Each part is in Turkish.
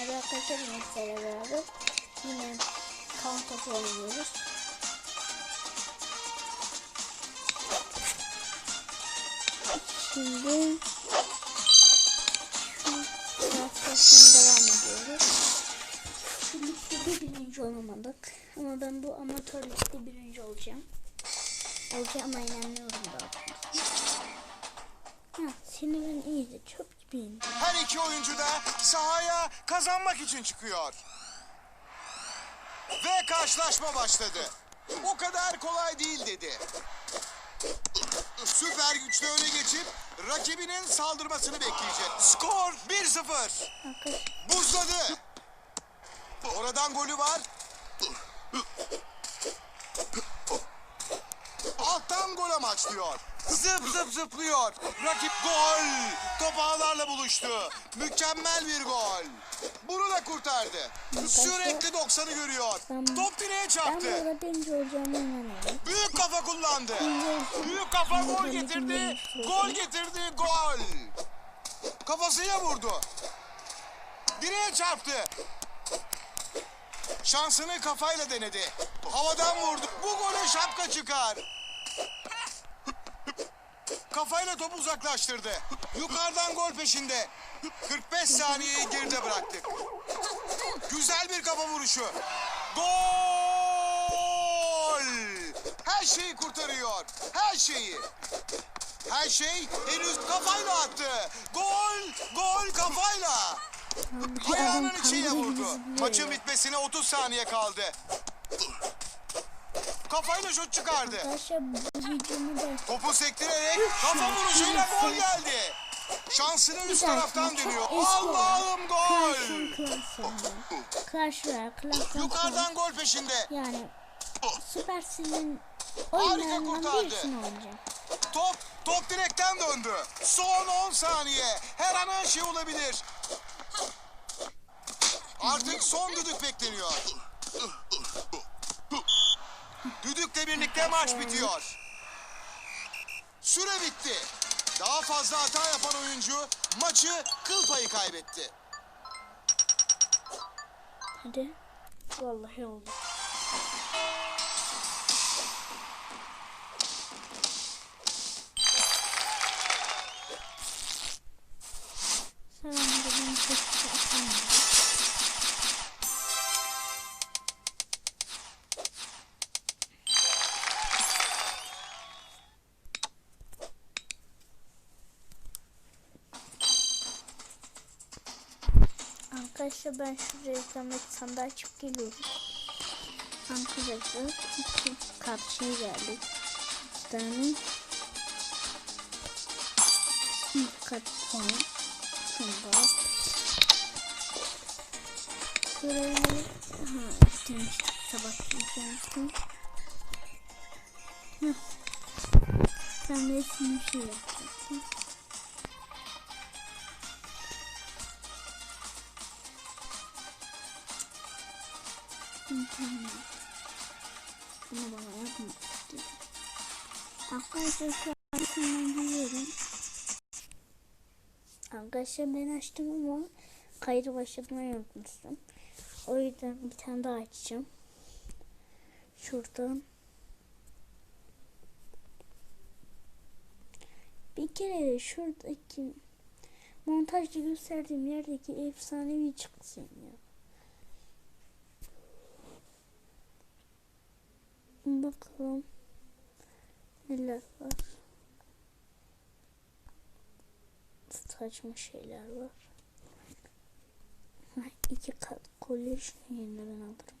Merhaba arkadaşlar sizlerle beraber yine count topu oynuyoruz. Şimdi şu taraftasını devam ediyoruz. Şu ligde de birinci olamadık. Ama ben bu amatör ligde birinci olacağım. Olacağıma inanıyorum da. Ha, seni ben iyiydi. Çöp gibiyim. Her iki oyuncu da sahaya kazanmak için çıkıyor. Ve karşılaşma başladı. O kadar kolay değil dedi. Süper güçle öne geçip rakibinin saldırmasını bekleyecek. Skor 1-0. Arkadaşlar Buzladı. Oradan golü var. Alttan gol amaçlıyor. Zıp zıp zıplıyor. Rakip gol. Top ağlarla buluştu. Mükemmel bir gol. Bunu da kurtardı. Sürekli 90'ı görüyor. Top direğe ben çarptı. burada birinci olacağıma inanıyorum. Büyük kafa kullandı. Büyük kafa gol getirdi. Gol getirdi. Gol. Kafasıyla vurdu. Direğe çarptı. Şansını kafayla denedi. Havadan vurdu. Bu gole şapka çıkar. Kafayla topu uzaklaştırdı. Yukarıdan gol peşinde. 45 saniyeyi geride bıraktık. Güzel bir kafa vuruşu. Gol! Her şeyi kurtarıyor. Her şeyi. Her şey henüz kafayla attı. Gol! Gol kafayla. Ayağının içiyle vurdu. Maçın bitmesine 30 saniye kaldı. Kafayla şut çıkardı. Arkadaşlar bu videomu da Topu sektirerek kafa vuruşuyla gol geldi. Şansını üst taraftan deniyor. Allah'ım gol. Clash of Yukarıdan gol peşinde. Yani Supercell'in Harika oyunlarından kurtardı. birisini oynayacağım. Top, top direkten döndü. Son 10 saniye. Her an her şey olabilir. Artık son düdük bekleniyor. Düdükle birlikte maç bitiyor. Süre bitti. Daha fazla hata yapan oyuncu maçı kıl payı kaybetti. Hadi. Vallahi oldu. Arkadaşlar ben şu reklamdaki sandığı açıp geliyorum. Arkadaşlar iki karşıya geldik. Bir tane puan. Sandığı. Şuraya ha istemiştim sabah istemiştim. Heh. Ben de şimdi şey yapacaktım. İnternet. Bunu bana istiyorum. Arkadaşlar şu giriyorum. Arkadaşlar ben açtım ama kaydı başlatmayı unutmuştum. O yüzden bir tane daha açacağım. Şuradan. Bir kere de şuradaki montajda gösterdiğim yerdeki efsanevi çıksın ya. Bakalım neler var. Saçma şeyler var. Ha, iki kat kolej yerine ben alırım.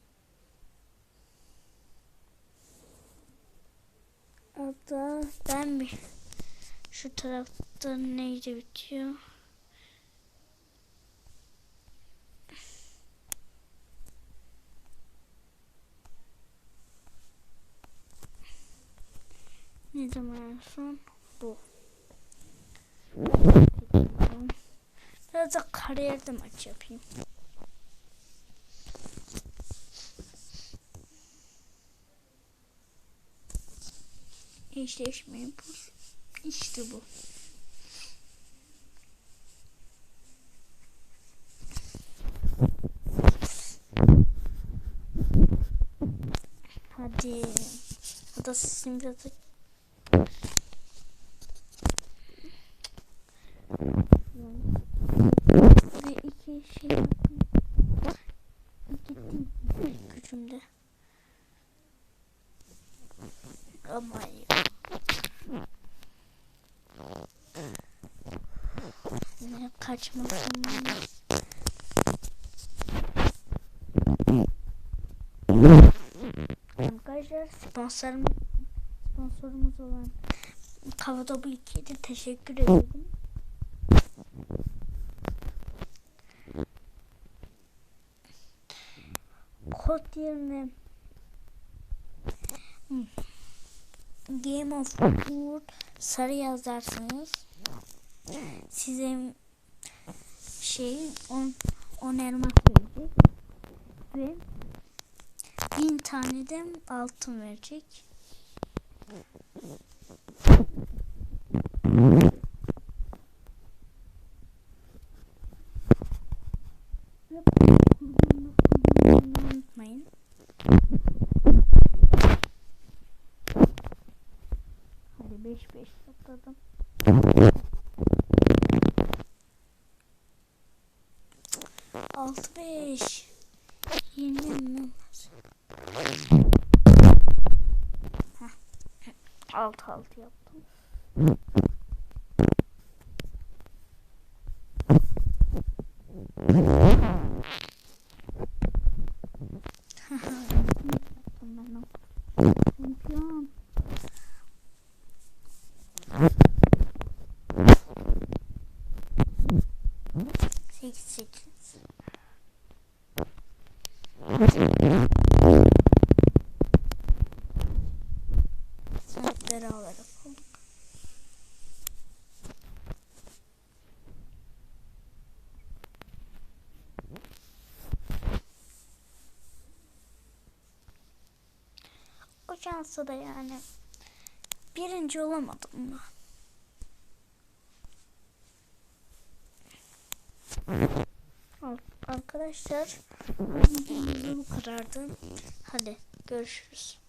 Hatta ben bir şu tarafta neydi bitiyor? Bizim en son bu. Biraz da kariyerde maç yapayım. Eşleşme bu. İşte bu. Hadi. O da Ne kaçmasın. Arkadaşlar sponsorum, sponsorumuz olan Kavada bu ikiye teşekkür ederim. Kod yerine. Game of Thrones sarı yazarsanız size şey 10 10 elmas verecek ve bin tane de altın verecek. Yaptım. Yaptım ben o. Şampiyon. Sekiz sekiz. Evet, beraber yapalım. O şansı da yani birinci olamadım mı? Arkadaşlar bu kadardı. Hadi görüşürüz.